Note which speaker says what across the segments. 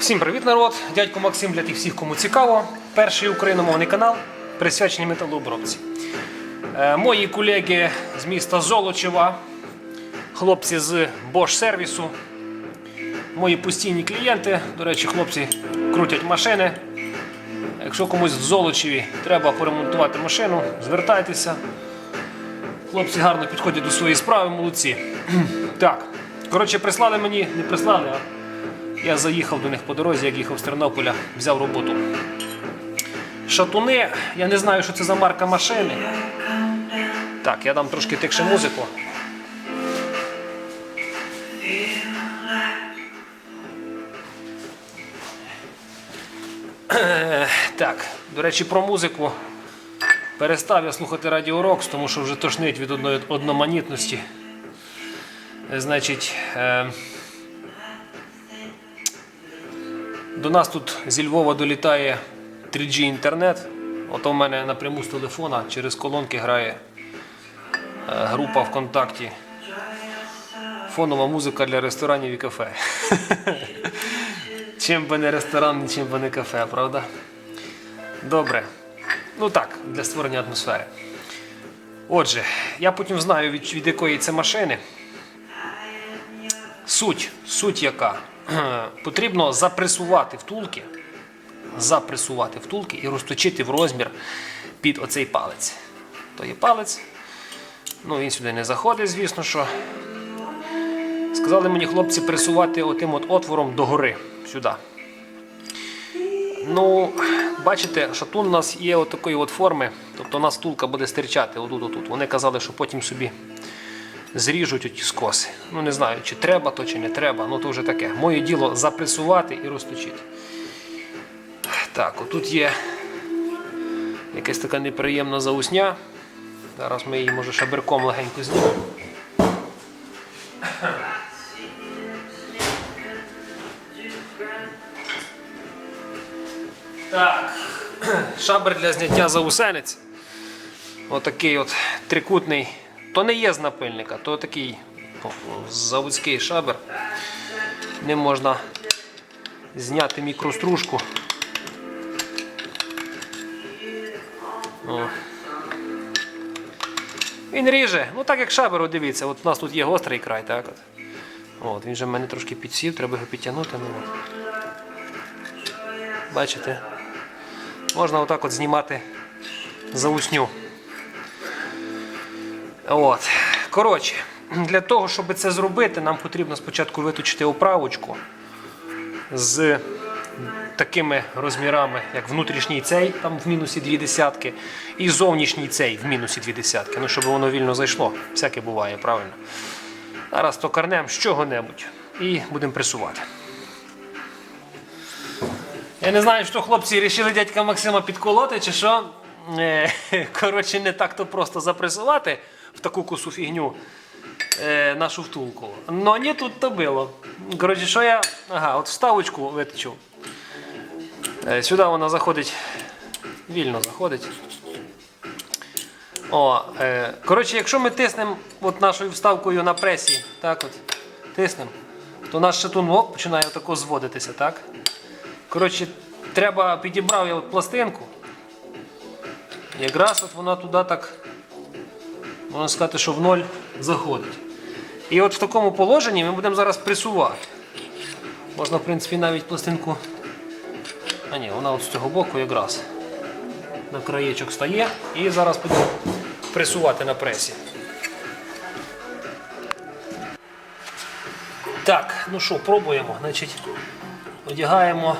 Speaker 1: Всім привіт, народ! Дядько Максим для тих всіх, кому цікаво. Перший україномовний канал присвячений металообробці. Е, мої колеги з міста Золочева, хлопці з Bosch сервісу, мої постійні клієнти. До речі, хлопці крутять машини. Якщо комусь в Золочеві треба поремонтувати машину, звертайтеся. Хлопці гарно підходять до своєї справи, молодці. Так, коротше, прислали мені, не прислали, а я заїхав до них по дорозі, як їхав з Тернополя, взяв роботу. Шатуни, я не знаю, що це за марка машини. Так, я дам трошки тихше музику. Так, до речі, про музику. Перестав я слухати Радіо Рокс, тому що вже тошнить від одної одноманітності. Значить, е, до нас тут зі Львова долітає 3G інтернет. Ото в мене напряму з телефона через колонки грає е, група ВКонтакті. Фонова музика для ресторанів і кафе. Чим би не ресторан, чим би не кафе, правда? Добре. Ну так, для створення атмосфери. Отже, я потім знаю, від, від якої це машини. Суть, суть яка? Потрібно запресувати втулки, запресувати втулки і розточити в розмір під оцей палець. То є палець. Ну, він сюди не заходить, звісно, що. Сказали мені хлопці пресувати отим от отвором догори, сюди. Ну, бачите, шатун у нас є от такої от форми, тобто у нас втулка буде стирчати отут, отут. Вони казали, що потім собі зріжуть оті скоси. Ну не знаю, чи треба то, чи не треба, ну то вже таке. Моє діло запресувати і розточити. Так, отут є якась така неприємна заусня. Зараз ми її, може, шаберком легенько знімемо. Так, шабер для зняття заусенець. Отакий от трикутний. То не є з напильника, то такий заводський шабер. Ним можна зняти мікростружку. О. Він ріже, ну так як шабер, от дивіться, от у нас тут є гострий край, так от. От, він же в мене трошки підсів, треба його підтягнути. Ну. Бачите? Можна отак от знімати заусню. От. Коротше, для того, щоб це зробити, нам потрібно спочатку виточити оправочку з такими розмірами, як внутрішній цей, там в мінусі дві десятки, і зовнішній цей в мінусі дві десятки. Ну, щоб воно вільно зайшло. Всяке буває, правильно. Зараз токарнемо з чого-небудь і будемо пресувати. Я не знаю, що хлопці вирішили дядька Максима підколоти, чи що. Е, Коротше, не так то просто запресувати в таку косу фігню е, нашу втулку. Но не тут то було. Коротше, що я. Ага, от вставочку виточив. Е, Сюди вона заходить. Вільно заходить. О, е, коротше, якщо ми тиснемо от нашою вставкою на пресі, так от, тиснемо, то наш шатун о, починає отако зводитися, так? Коротше, треба підібрав я от пластинку. Якраз от вона туди так, можна сказати, що в ноль заходить. І от в такому положенні ми будемо зараз пресувати. Можна, в принципі, навіть пластинку. А ні, вона от з цього боку якраз на краєчок стає. І зараз будемо пресувати на пресі. Так, ну що, пробуємо. Значить, одягаємо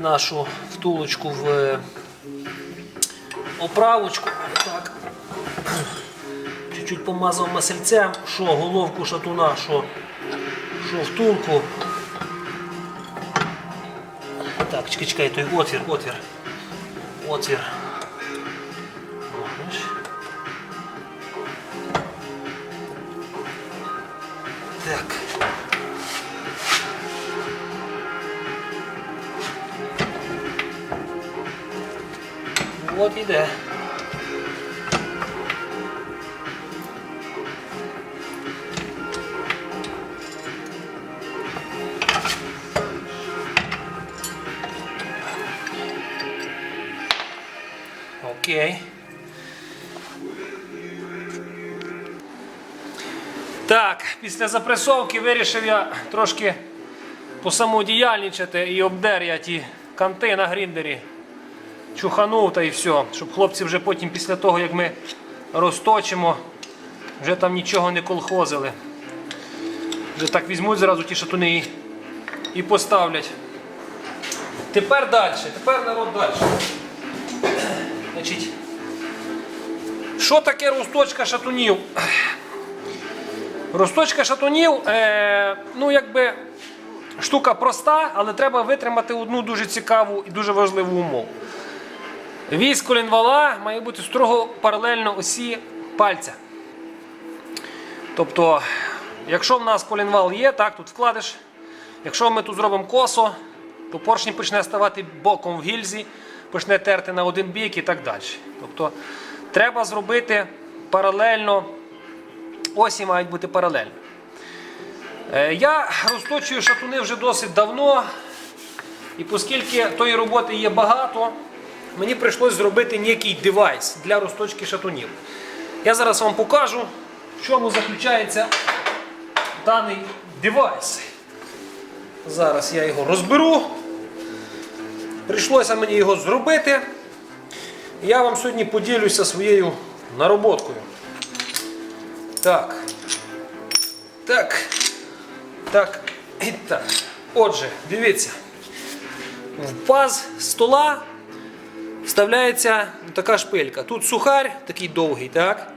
Speaker 1: нашу втулочку в оправочку. Чуть-чуть помазав масельцем, що головку шатуна, що, що втулку. Так, чекай, чекай, той отвір, отвір. Отвір. Так. От іде. Окей. Так, після запресовки вирішив я трошки посамодіяльничати і обдер я ті канти на гріндері. Чуханув та і все. Щоб хлопці вже потім після того, як ми розточимо, вже там нічого не колхозили. Вже так візьмуть зразу ті шатуни і, і поставлять. Тепер далі, тепер народ далі. Значить, що таке розточка шатунів? Розточка шатунів, е, ну якби штука проста, але треба витримати одну дуже цікаву і дуже важливу умову. Вісь колінвала має бути строго паралельно осі пальця. Тобто, якщо в нас колінвал є, так, тут вкладиш. Якщо ми тут зробимо косо, то поршень почне ставати боком в гільзі, почне терти на один бік і так далі. Тобто, треба зробити паралельно, осі мають бути паралельно. Е, Я розточую шатуни вже досить давно, і оскільки тої роботи є багато, мені прийшлось зробити некий девайс для розточки шатунів. Я зараз вам покажу, в чому заключається даний девайс. Зараз я його розберу. Прийшлося мені його зробити. Я вам сьогодні поділюся своєю нароботкою. Так. Так. Так. І так. Отже, дивіться. В паз стола вставляється така шпилька. Тут сухарь такий довгий, так?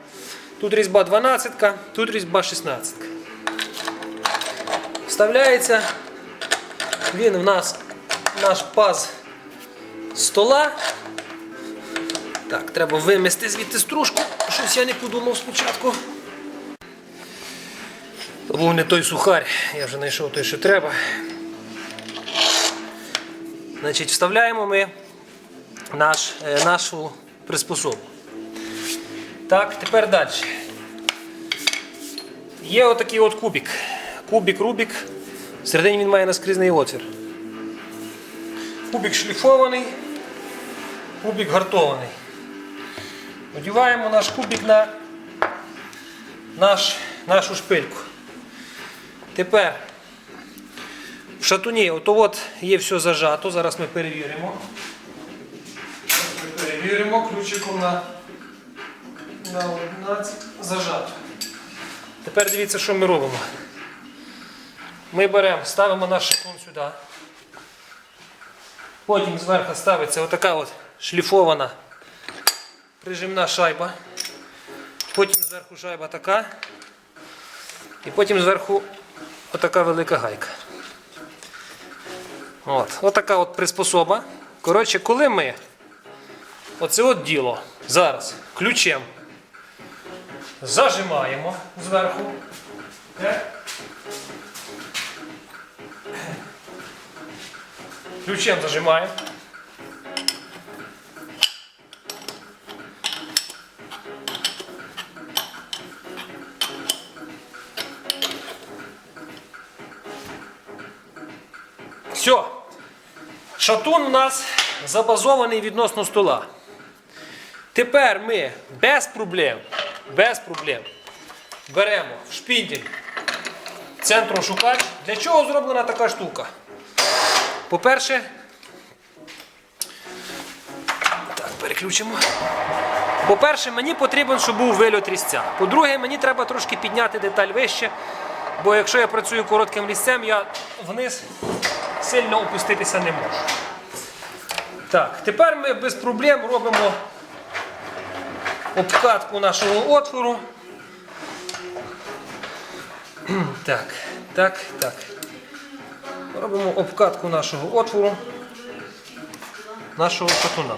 Speaker 1: Тут різьба 12, тут різьба 16. Вставляється він в нас наш паз стола. Так, треба вимести звідти стружку. Щось я не подумав спочатку. То був не той сухарь, я вже знайшов той, що треба. Значить, вставляємо ми наш, е, нашу приспособу. Так, тепер далі. Є отакий от кубик. Кубик Рубік. Всередині він має наскрізний отвір. Кубик шліфований, кубик гартований. Одіваємо наш кубик на наш, нашу шпильку. Тепер в шатуні ото от є все зажато. Зараз ми перевіримо. Перевіримо ключиком на, на 11 зажато. Тепер дивіться, що ми робимо. Ми беремо, ставимо наш шатун сюди. Потім зверху ставиться отака от шліфована прижимна шайба. Потім зверху шайба така. І потім зверху отака велика гайка. От, отака от приспособа. Коротше, коли ми оце от діло зараз ключем зажимаємо зверху. Ключем зажимаємо. Все. Шатун у нас забазований відносно стола. Тепер ми без проблем, без проблем беремо в шпіндель центром шукач. Для чого зроблена така штука? По-перше, так, переключимо. По-перше, мені потрібен, щоб був вильот різця. По-друге, мені треба трошки підняти деталь вище, бо якщо я працюю коротким різцем, я вниз сильно опуститися не можу. Так, тепер ми без проблем робимо обкатку нашого отвору. Так, так, так. Робимо обкатку нашого отвору, нашого шатуна.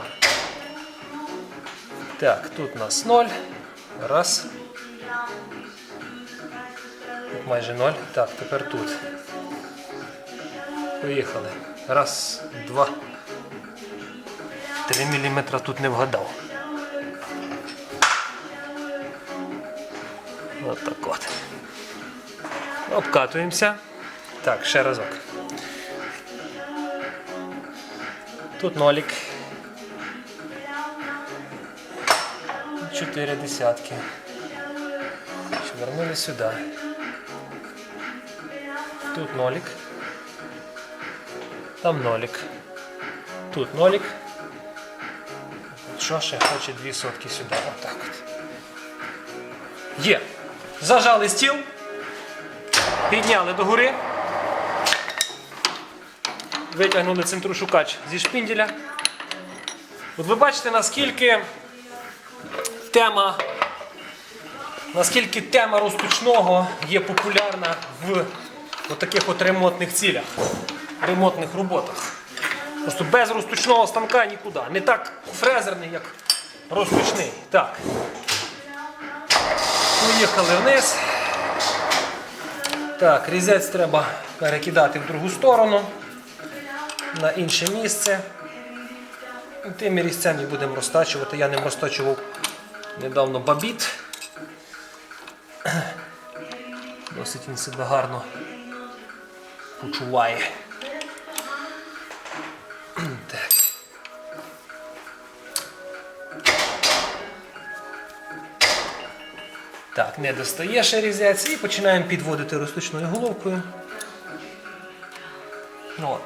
Speaker 1: Так, тут у нас 0. Раз. Тут майже 0. Так, тепер тут. Поїхали. Раз, два. 3 мм тут не вгадав. От так от. Обкатуємося. Так, ще разок. Тут нолик. 4 десятки. Вернули сюди. Тут нолик. Там нолик. Тут нолик. Що ще хоче дві сотки сюди. Отак от. Є. Зажали стіл. Підняли догори. Витягнули центрушукач зі шпінделя. От ви бачите, наскільки тема, наскільки тема розпочного є популярна в таких от ремонтних цілях, ремонтних роботах. Просто без розточного станка нікуди. Не так фрезерний, як розточний. Так. Поїхали вниз. Так, різець треба перекидати в другу сторону на інше місце. Тими різцями будемо розтачувати. Я ним розтачував недавно бабіт. Досить він себе гарно почуває. Так, не достає ще різець і починаємо підводити розточною головкою. Ну.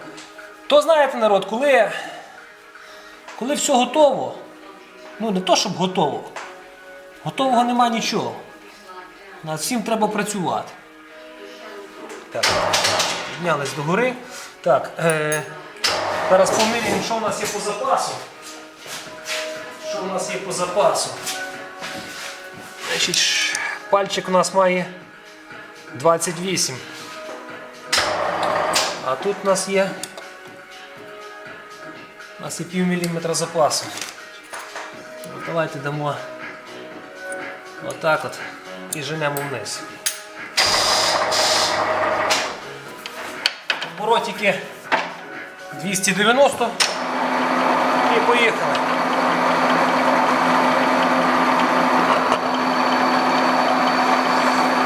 Speaker 1: То знаєте, народ, коли, коли все готово, ну не то, щоб готово, готового нема нічого. Над всім треба працювати. Так, піднялись до гори. Так, е, зараз поміряємо, що у нас є по запасу. Що у нас є по запасу? Значить, пальчик у нас має 28. А тут у нас є. У нас є пів міліметра запасу. Ну, Давайте дамо отак от і женемо вниз. Оборотики 290 і поїхали.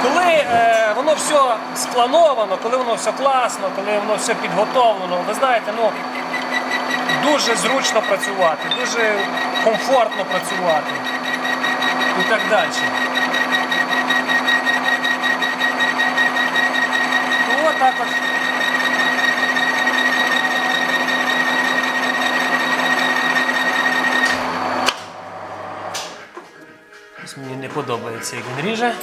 Speaker 1: Коли е, воно все сплановано, коли воно все класно, коли воно все підготовлено, ви знаєте, ну дуже зручно працювати, дуже комфортно працювати і так далі. Ну, отак от. Мені не подобається, як він ріже.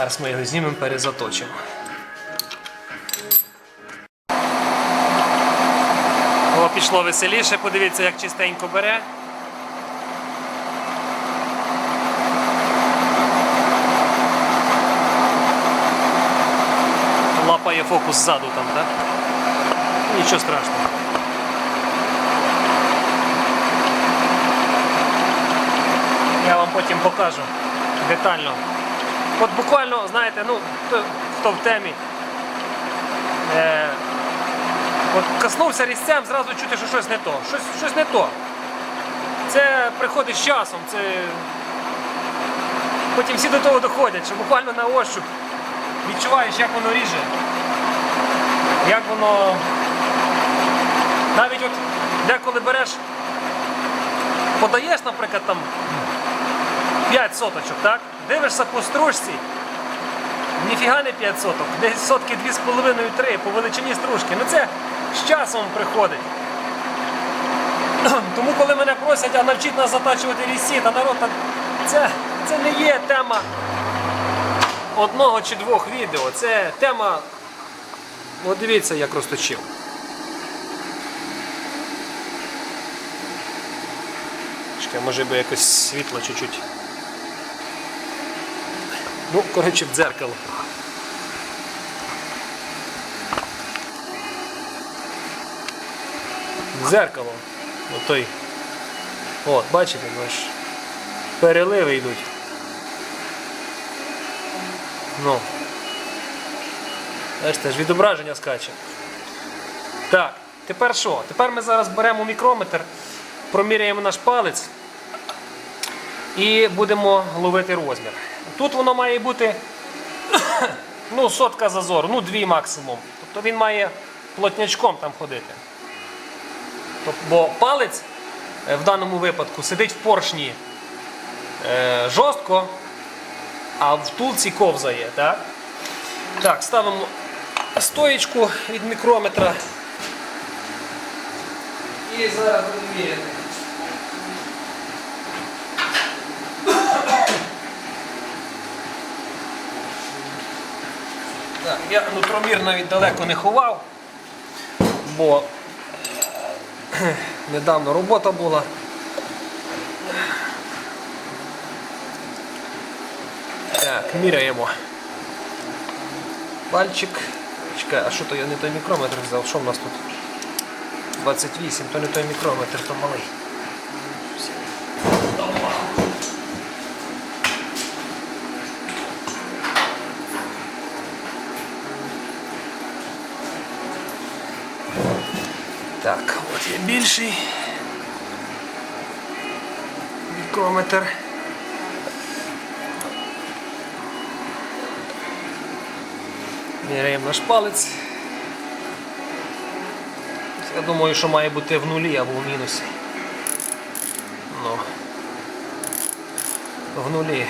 Speaker 1: Зараз ми його знімемо, перезаточимо. О, пішло веселіше, подивіться, як чистенько бере. Лапає фокус ззаду там, так? Нічого страшного. Я вам потім покажу детально. От буквально, знаєте, ну, хто, в темі. Е, от коснувся різцем, зразу чути, що щось не то. Щось, щось не то. Це приходить з часом. Це... Потім всі до того доходять, що буквально на ощуп відчуваєш, як воно ріже. Як воно. Навіть от деколи береш, подаєш, наприклад, там 5 соточок, так? Дивишся по стружці, ніфіга не 5 соток, десь сотки 2,5-3 по величині стружки. Ну це з часом приходить. Тому коли мене просять, а навчіть нас затачувати різці, та народ, та це, це не є тема одного чи двох відео. Це тема. От дивіться, як розточив. Чекай, може би якось світло чуть-чуть. Ну, коротше, в дзеркало. В Дзеркало. Отой. От, бачите, бач. Переливи йдуть. Ну. Бачите, ж відображення скаче. Так, тепер що? Tепер ми зараз беремо мікрометр, проміряємо наш палець і будемо ловити розмір. Тут воно має бути ну, сотка зазору, ну дві максимум. Тобто він має плотнячком там ходити. Бо палець е, в даному випадку сидить в поршні. е, жорстко, а в втулці ковзає. Так? так, ставимо стоєчку від мікрометра. І зараз будемо Так, я нутромір навіть далеко не ховав, бо е, недавно робота була. Так, міряємо. Пальчик. Чекай, а що то я не той мікрометр взяв? Що в нас тут? 28, то не той мікрометр, то малий. Так, от є більший мікрометр. Міряємо наш палець. Я думаю, що має бути в нулі або в мінусі. Ну, в нулі.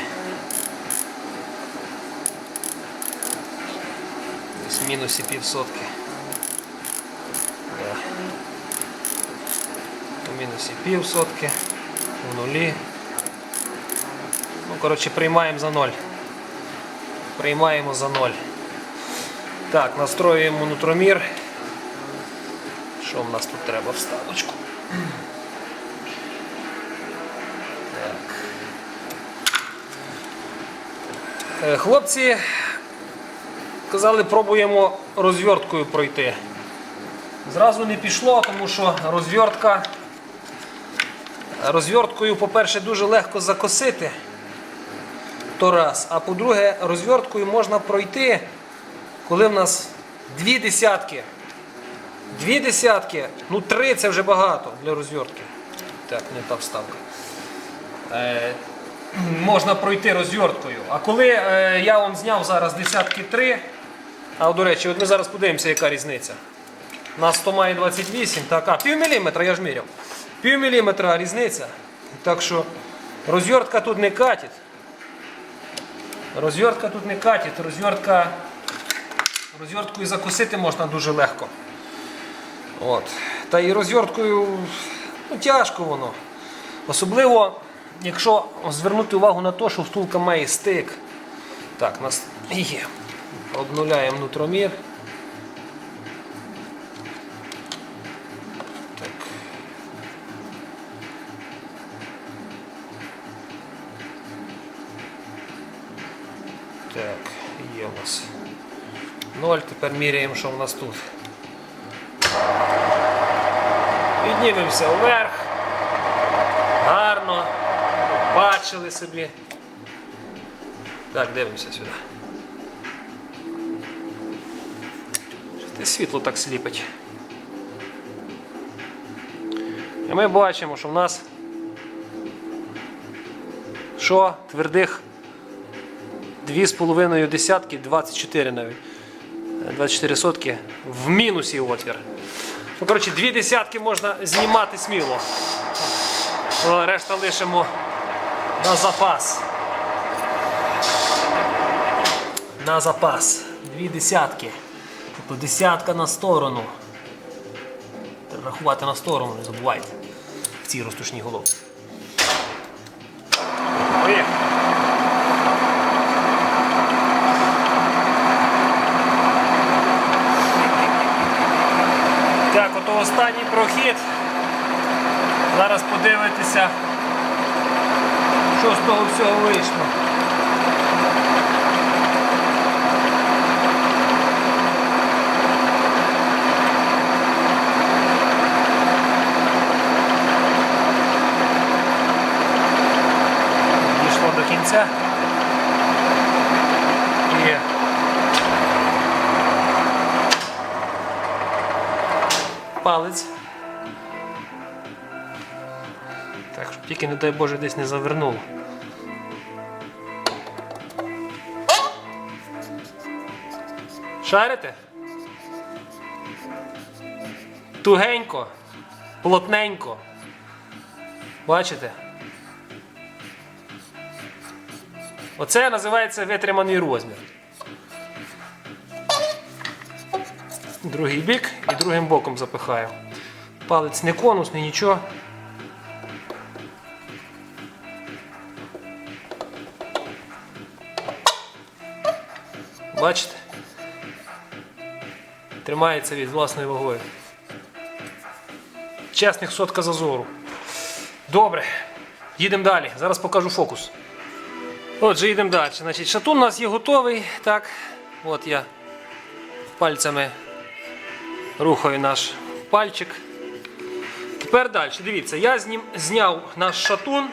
Speaker 1: Десь в мінусі півсотки. В мінусі півсотки, в нулі. Ну, коротше, приймаємо за ноль. Приймаємо за ноль. Так, настроюємо нутромір. Що в нас тут треба? Вставочку. Так. Е, Хлопці казали, пробуємо розв'язкою пройти. Зразу не пішло, тому що розв'язка. Розв'язкою, по-перше, дуже легко закосити. То раз. А по-друге, розв'язкою можна пройти, коли в нас дві десятки. Дві десятки, ну три це вже багато для розв'язки. Так, не та вставка. Е, можна пройти розв'язкою. А коли е, я вам зняв зараз десятки три, а до речі, от ми зараз подивимося, яка різниця. У нас 100 має 28, так, а пів міліметра, я ж міряв. Пів міліметра різниця. Так що розв'язка тут не катить. Розв'язка тут не катить, розв'язка розв'язкою закусити можна дуже легко. От. Та і розв'язкою ну, тяжко воно. Особливо, якщо звернути увагу на те, що втулка має стик. Так, нас є. Обнуляємо нутромір. 0. Тепер міряємо, що в нас тут. Піднімемося вверх. Гарно. Бачили собі. Так, дивимося сюди. Що світло так сліпить. І ми бачимо, що в нас що твердих 2,5 десятки, 24 навіть. 24 сотки в мінусі отвір. Ну, коротше, дві десятки можна знімати сміло. Ну, Решта лишимо на запас. На запас. Дві десятки. Тобто десятка на сторону. Треба рахувати на сторону, не забувайте. В цій розтушній головці. Поїхали. Так, ото останній прохід. Зараз подивитися, що з того всього вийшло. Дійшло до кінця. І палець. Так, щоб тільки, не дай Боже, десь не завернув. Шарите? Тугенько, плотненько. Бачите? Оце називається витриманий розмір. Другий бік і другим боком запихаю. Палець не конусний, нічого. Бачите? Тримається від власної вагою. Чесних сотка зазору. Добре. Їдемо далі. Зараз покажу фокус. Отже, їдемо далі. Значить, шатун у нас є готовий. Так. От я пальцями рухаю наш пальчик. Тепер далі. Дивіться, я знім, зняв наш шатун,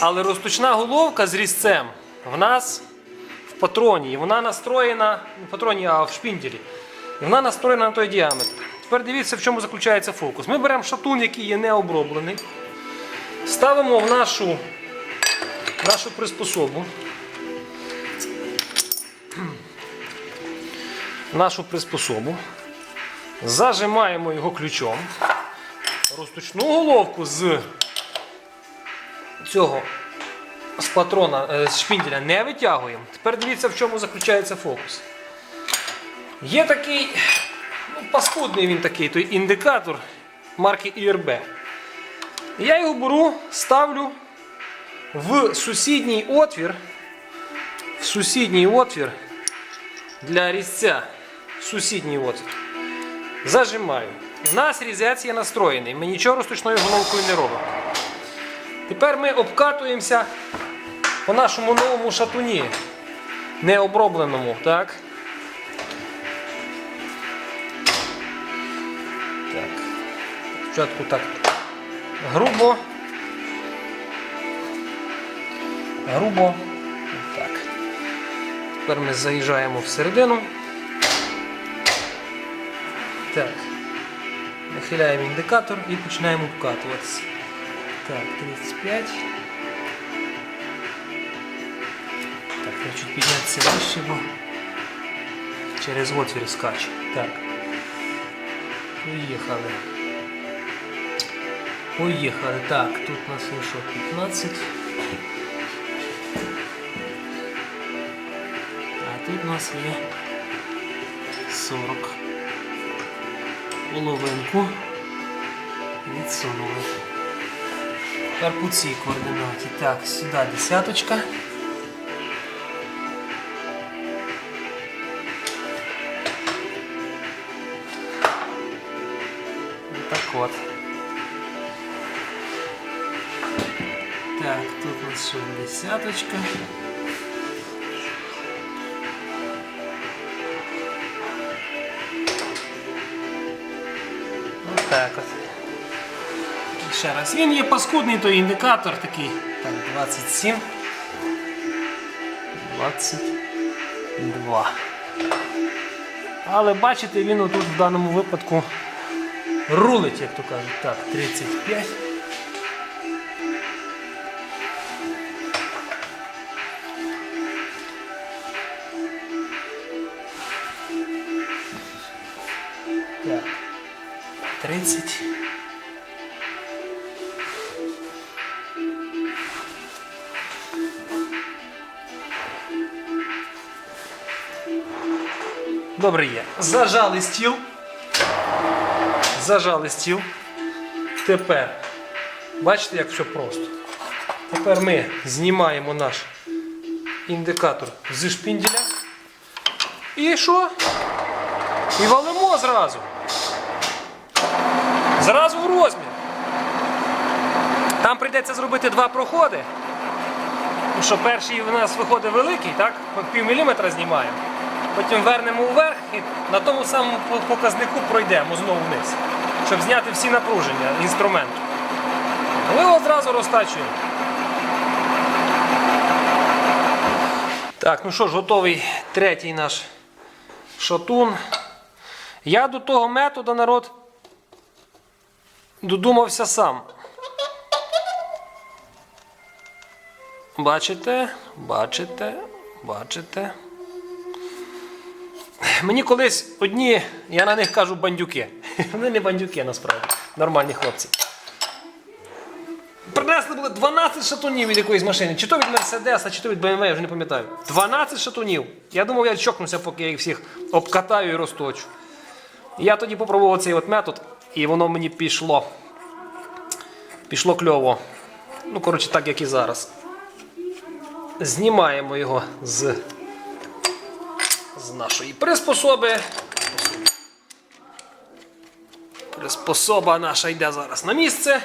Speaker 1: але розточна головка з різцем в нас в патроні. І вона настроєна, в патроні, а в шпінделі. І вона настроєна на той діаметр. Тепер дивіться, в чому заключається фокус. Ми беремо шатун, який є необроблений, ставимо в нашу, нашу приспособу. Нашу приспособу. Зажимаємо його ключом. Розточну головку з цього з патрона е, з шпінделя не витягуємо. Тепер дивіться, в чому заключається фокус. Є такий, ну, паскудний він такий, той індикатор марки IRB. Я його беру, ставлю в сусідній отвір, в сусідній отвір для різця. Сусідній отвір. Зажимаю. У нас різець є настроєний. Ми нічого розточною головкою не робимо. Тепер ми обкатуємося по нашому новому шатуні. Необробленому, так? Так. Спочатку так. Грубо. Грубо. Так. Тепер ми заїжджаємо всередину. Так. Нахиляємо індикатор і починаємо обкатуватися. Так, 35. Так, чуть піднятися вище, бо через отвір скаче. Так. Поїхали. Поїхали. Так, тут у нас є 15. А тут у нас є 40. Половинку відсунули. Тепер по цій координаті. Так, сюди десяточка. Так от. Так, тут у нас що десяточка. Отак от. Ще раз. Він є паскудний, той індикатор такий. Так, 27. 22. Але бачите, він отут в даному випадку рулить, як то кажуть. Так, 35. 30. Добре є. Зажали стіл. Зажали стіл. Тепер, бачите, як все просто. Тепер ми знімаємо наш індикатор зі шпінделя. І що? І валимо зразу. Зразу в розмір. Там прийдеться зробити два проходи. Тому що перший у нас виходить великий, так? Пів міліметра знімаємо. Потім вернемо вверх і на тому самому показнику пройдемо знову вниз, щоб зняти всі напруження інструменту. Ми його одразу розтачуємо. Так, ну що ж, готовий третій наш шатун. Я до того методу, народ, додумався сам. Бачите, бачите, бачите. Мені колись одні, я на них кажу бандюки. Вони не бандюки насправді. Нормальні хлопці. Принесли були 12 шатунів від якоїсь машини. Чи то від Мерседеса, чи то від BMW, я вже не пам'ятаю. 12 шатунів. Я думав, я чокнуся, поки я їх всіх обкатаю і розточу. Я тоді попробував цей от метод, і воно мені пішло. Пішло кльово. Ну, коротше, так як і зараз. Знімаємо його з, з нашої приспособи. Приспособа наша йде зараз на місце.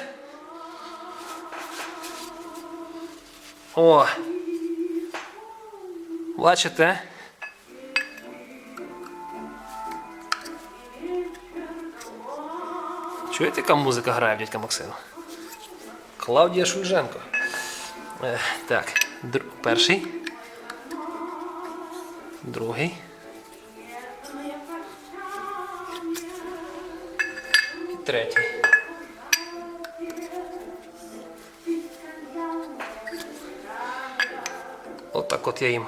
Speaker 1: О. Бачите? Чуєте, яка музика грає в дядька Максима? Клавдія Шульженко. Е, так, др- перший. Другий. І третій. Отак от я їм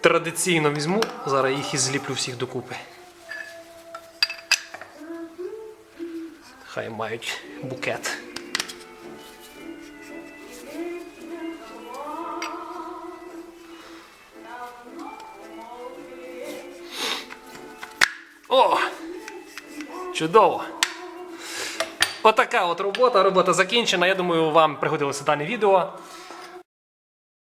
Speaker 1: традиційно візьму, зараз їх і зліплю всіх докупи. Хай мають букет. О! Чудово! Отака от робота, робота закінчена. Я думаю, вам пригодилося дане відео.